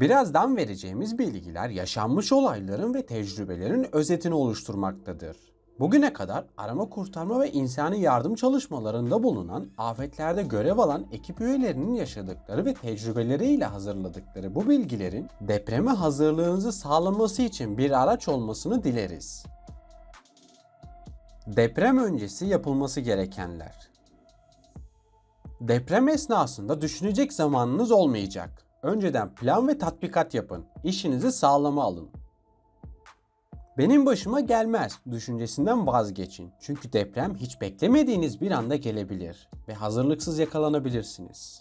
Birazdan vereceğimiz bilgiler yaşanmış olayların ve tecrübelerin özetini oluşturmaktadır. Bugüne kadar arama kurtarma ve insani yardım çalışmalarında bulunan, afetlerde görev alan ekip üyelerinin yaşadıkları ve tecrübeleriyle hazırladıkları bu bilgilerin depreme hazırlığınızı sağlaması için bir araç olmasını dileriz. Deprem öncesi yapılması gerekenler. Deprem esnasında düşünecek zamanınız olmayacak. Önceden plan ve tatbikat yapın. İşinizi sağlama alın. Benim başıma gelmez düşüncesinden vazgeçin. Çünkü deprem hiç beklemediğiniz bir anda gelebilir ve hazırlıksız yakalanabilirsiniz.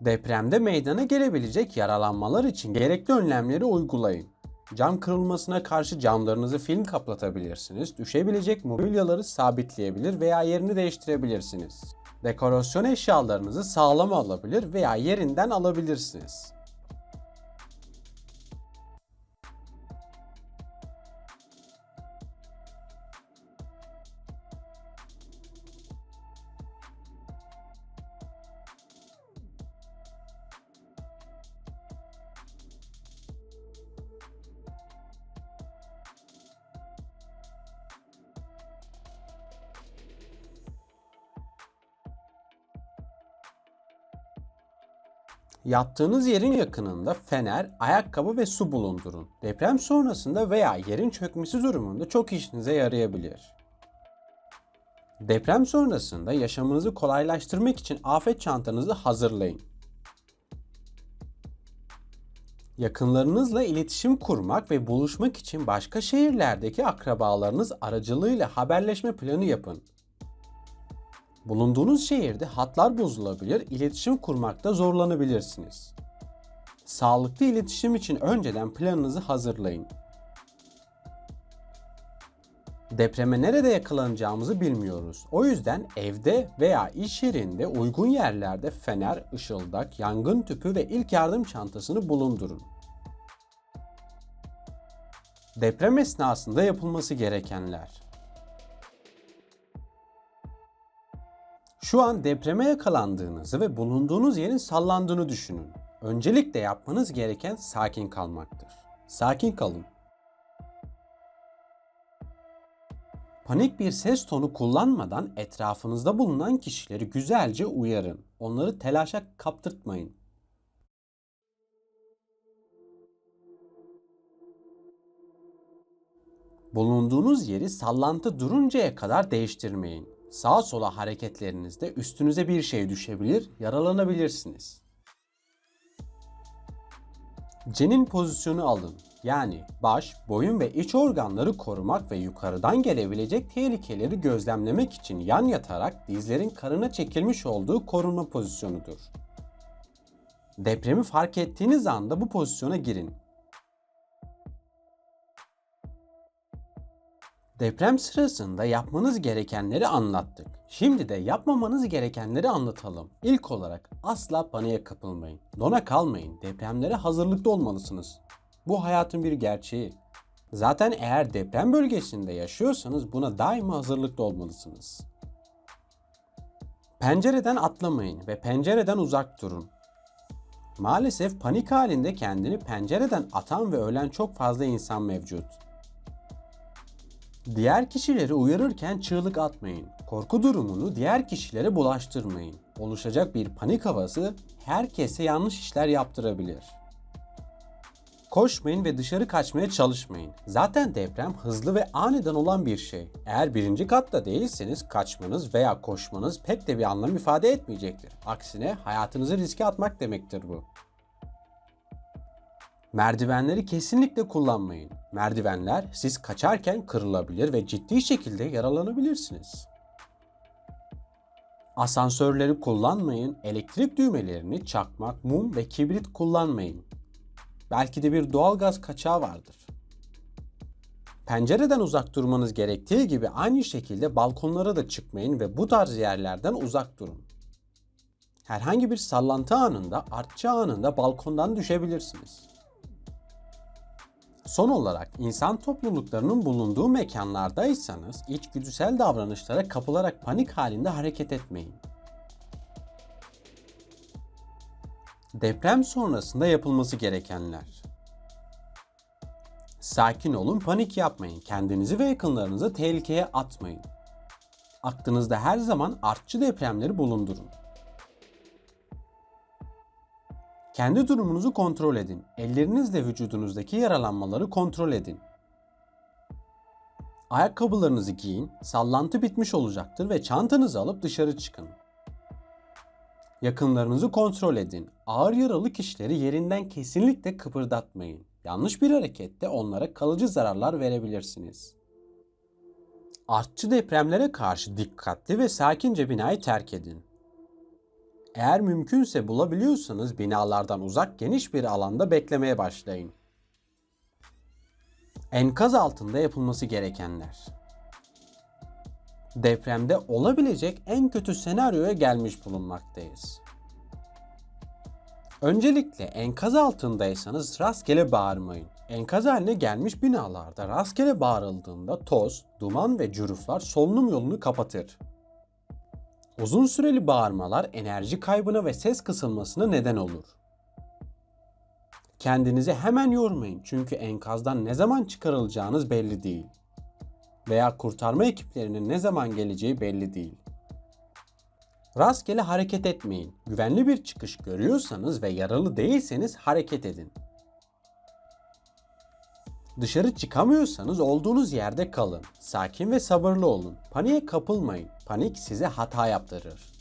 Depremde meydana gelebilecek yaralanmalar için gerekli önlemleri uygulayın. Cam kırılmasına karşı camlarınızı film kaplatabilirsiniz. Düşebilecek mobilyaları sabitleyebilir veya yerini değiştirebilirsiniz. Dekorasyon eşyalarınızı sağlam alabilir veya yerinden alabilirsiniz. Yattığınız yerin yakınında fener, ayakkabı ve su bulundurun. Deprem sonrasında veya yerin çökmesi durumunda çok işinize yarayabilir. Deprem sonrasında yaşamınızı kolaylaştırmak için afet çantanızı hazırlayın. Yakınlarınızla iletişim kurmak ve buluşmak için başka şehirlerdeki akrabalarınız aracılığıyla haberleşme planı yapın. Bulunduğunuz şehirde hatlar bozulabilir, iletişim kurmakta zorlanabilirsiniz. Sağlıklı iletişim için önceden planınızı hazırlayın. Depreme nerede yakalanacağımızı bilmiyoruz. O yüzden evde veya iş yerinde uygun yerlerde fener, ışıldak, yangın tüpü ve ilk yardım çantasını bulundurun. Deprem esnasında yapılması gerekenler Şu an depreme yakalandığınızı ve bulunduğunuz yerin sallandığını düşünün. Öncelikle yapmanız gereken sakin kalmaktır. Sakin kalın. Panik bir ses tonu kullanmadan etrafınızda bulunan kişileri güzelce uyarın. Onları telaşa kaptırtmayın. Bulunduğunuz yeri sallantı duruncaya kadar değiştirmeyin. Sağa sola hareketlerinizde üstünüze bir şey düşebilir, yaralanabilirsiniz. Cenin pozisyonu alın. Yani baş, boyun ve iç organları korumak ve yukarıdan gelebilecek tehlikeleri gözlemlemek için yan yatarak dizlerin karına çekilmiş olduğu korunma pozisyonudur. Depremi fark ettiğiniz anda bu pozisyona girin. Deprem sırasında yapmanız gerekenleri anlattık. Şimdi de yapmamanız gerekenleri anlatalım. İlk olarak asla paniğe kapılmayın. Dona kalmayın. Depremlere hazırlıklı olmalısınız. Bu hayatın bir gerçeği. Zaten eğer deprem bölgesinde yaşıyorsanız buna daima hazırlıklı olmalısınız. Pencereden atlamayın ve pencereden uzak durun. Maalesef panik halinde kendini pencereden atan ve ölen çok fazla insan mevcut. Diğer kişileri uyarırken çığlık atmayın. Korku durumunu diğer kişilere bulaştırmayın. Oluşacak bir panik havası herkese yanlış işler yaptırabilir. Koşmayın ve dışarı kaçmaya çalışmayın. Zaten deprem hızlı ve aniden olan bir şey. Eğer birinci katta değilseniz kaçmanız veya koşmanız pek de bir anlam ifade etmeyecektir. Aksine hayatınızı riske atmak demektir bu. Merdivenleri kesinlikle kullanmayın. Merdivenler siz kaçarken kırılabilir ve ciddi şekilde yaralanabilirsiniz. Asansörleri kullanmayın, elektrik düğmelerini çakmak, mum ve kibrit kullanmayın. Belki de bir doğalgaz kaçağı vardır. Pencereden uzak durmanız gerektiği gibi aynı şekilde balkonlara da çıkmayın ve bu tarz yerlerden uzak durun. Herhangi bir sallantı anında, artçı anında balkondan düşebilirsiniz. Son olarak insan topluluklarının bulunduğu mekanlardaysanız içgüdüsel davranışlara kapılarak panik halinde hareket etmeyin. Deprem sonrasında yapılması gerekenler. Sakin olun, panik yapmayın. Kendinizi ve yakınlarınızı tehlikeye atmayın. Aklınızda her zaman artçı depremleri bulundurun. Kendi durumunuzu kontrol edin. Ellerinizle vücudunuzdaki yaralanmaları kontrol edin. Ayakkabılarınızı giyin, sallantı bitmiş olacaktır ve çantanızı alıp dışarı çıkın. Yakınlarınızı kontrol edin. Ağır yaralı kişileri yerinden kesinlikle kıpırdatmayın. Yanlış bir harekette onlara kalıcı zararlar verebilirsiniz. Artçı depremlere karşı dikkatli ve sakince binayı terk edin. Eğer mümkünse bulabiliyorsanız binalardan uzak geniş bir alanda beklemeye başlayın. Enkaz altında yapılması gerekenler. Depremde olabilecek en kötü senaryoya gelmiş bulunmaktayız. Öncelikle enkaz altındaysanız rastgele bağırmayın. Enkaz haline gelmiş binalarda rastgele bağırıldığında toz, duman ve cüruflar solunum yolunu kapatır. Uzun süreli bağırmalar enerji kaybına ve ses kısılmasına neden olur. Kendinizi hemen yormayın çünkü enkazdan ne zaman çıkarılacağınız belli değil. Veya kurtarma ekiplerinin ne zaman geleceği belli değil. Rastgele hareket etmeyin. Güvenli bir çıkış görüyorsanız ve yaralı değilseniz hareket edin. Dışarı çıkamıyorsanız olduğunuz yerde kalın. Sakin ve sabırlı olun. Paniğe kapılmayın. Panik size hata yaptırır.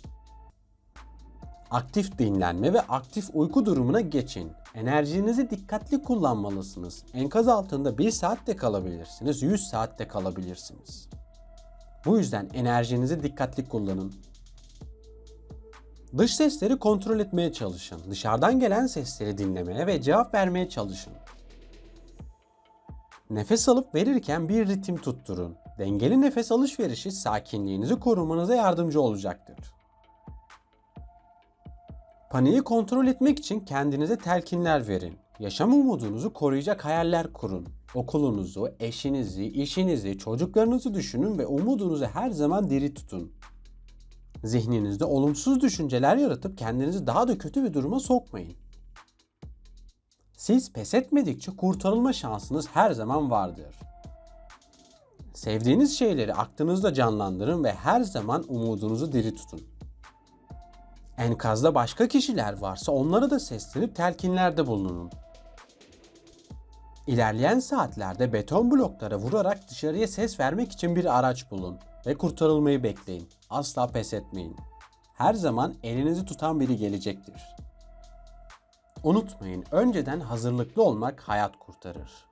Aktif dinlenme ve aktif uyku durumuna geçin. Enerjinizi dikkatli kullanmalısınız. Enkaz altında 1 saat de kalabilirsiniz, 100 saat de kalabilirsiniz. Bu yüzden enerjinizi dikkatli kullanın. Dış sesleri kontrol etmeye çalışın. Dışarıdan gelen sesleri dinlemeye ve cevap vermeye çalışın. Nefes alıp verirken bir ritim tutturun. Dengeli nefes alışverişi sakinliğinizi korumanıza yardımcı olacaktır. Paniği kontrol etmek için kendinize telkinler verin. Yaşam umudunuzu koruyacak hayaller kurun. Okulunuzu, eşinizi, işinizi, çocuklarınızı düşünün ve umudunuzu her zaman diri tutun. Zihninizde olumsuz düşünceler yaratıp kendinizi daha da kötü bir duruma sokmayın. Siz pes etmedikçe kurtarılma şansınız her zaman vardır. Sevdiğiniz şeyleri aklınızda canlandırın ve her zaman umudunuzu diri tutun. Enkazda başka kişiler varsa onlara da seslenip telkinlerde bulunun. İlerleyen saatlerde beton bloklara vurarak dışarıya ses vermek için bir araç bulun ve kurtarılmayı bekleyin. Asla pes etmeyin. Her zaman elinizi tutan biri gelecektir. Unutmayın, önceden hazırlıklı olmak hayat kurtarır.